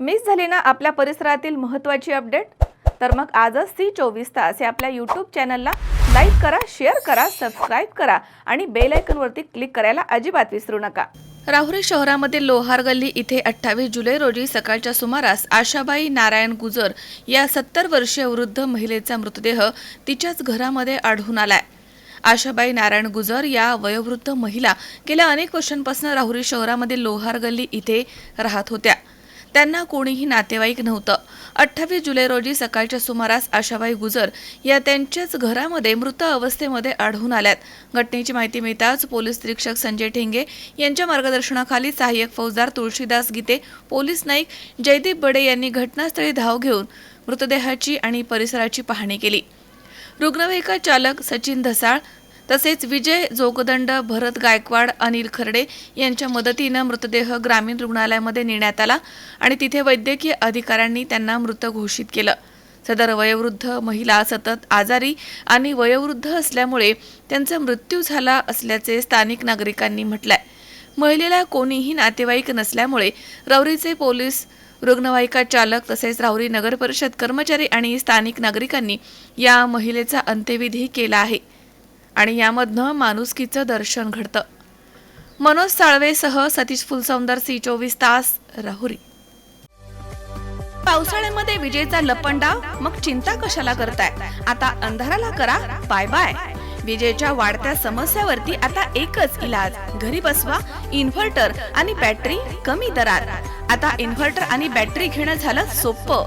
Miss झाली ना आपल्या परिसरातील महत्त्वाची अपडेट तर मग आजच सी चोवीस तास या आपल्या यूट्यूब चॅनलला लाईक करा शेअर करा सबस्क्राईब करा आणि बेल आयकनवरती क्लिक करायला अजिबात विसरू नका. राहुरी शहरामध्ये लोहार गल्ली इथे अठ्ठावीस जुलै रोजी सकाळच्या सुमारास आशाबाई नारायण गुजर या सत्तर वर्षीय वृद्ध महिलेचा मृतदेह तिच्याच घरामध्ये आढळून आलाय. आशाबाई नारायण गुजर या वयोवृद्ध महिला गेल्या अनेक वर्षांपासून राहुरी शहरामध्ये लोहार गल्ली इथे राहत होत्या. त्यांना कोणीही नातेवाईक नव्हतं. अठ्ठावीस जुलै रोजी सकाळच्या सुमारास आशाबाई गुजर या त्यांच्याच घरामध्ये मृत अवस्थेमध्ये आढळून आल्यात. घटनेची माहिती मिळताच पोलीस निरीक्षक संजय ठेंगे यांच्या मार्गदर्शनाखाली सहाय्यक फौजदार तुळशीदास गीते पोलीस नाईक जयदीप बडे यांनी घटनास्थळी धाव घेऊन मृतदेहाची आणि परिसराची पाहणी केली. रुग्णवाहिका चालक सचिन धसाळ तसेच विजय जोगदंड भरत गायकवाड अनिल खर्डे यांच्या मदतीनं मृतदेह ग्रामीण रुग्णालयामध्ये नेण्यात आला आणि तिथे वैद्यकीय अधिकाऱ्यांनी त्यांना मृत घोषित केलं. सदर वयोवृद्ध महिला सतत आजारी आणि वयोवृद्ध असल्यामुळे त्यांचा मृत्यू झाला असल्याचे स्थानिक नागरिकांनी म्हटलंय. महिलेला कोणीही नातेवाईक नसल्यामुळे रवरीचे पोलीस रुग्णवाहिका चालक तसेच राहुरी नगर परिषद कर्मचारी आणि स्थानिक नागरिकांनी या महिलेचा अंत्यविधी केला आहे. आणि यामधनं माणुसकीचं दर्शन घडतं. मनोज साळवेसह सतीश फुलसौंदर सी चोवीस तास राहुरी. पावसाळ्यामध्ये विजेचा लपंडा मग चिंता कशाला करताय? आता अंधाराला करा बाय बाय. विजेच्या वाढत्या समस्यावरती आता एकच इलाज. घरी बसवा इन्व्हर्टर आणि बॅटरी कमी दरात. आता इन्व्हर्टर आणि बॅटरी घेणं झालं सोपं.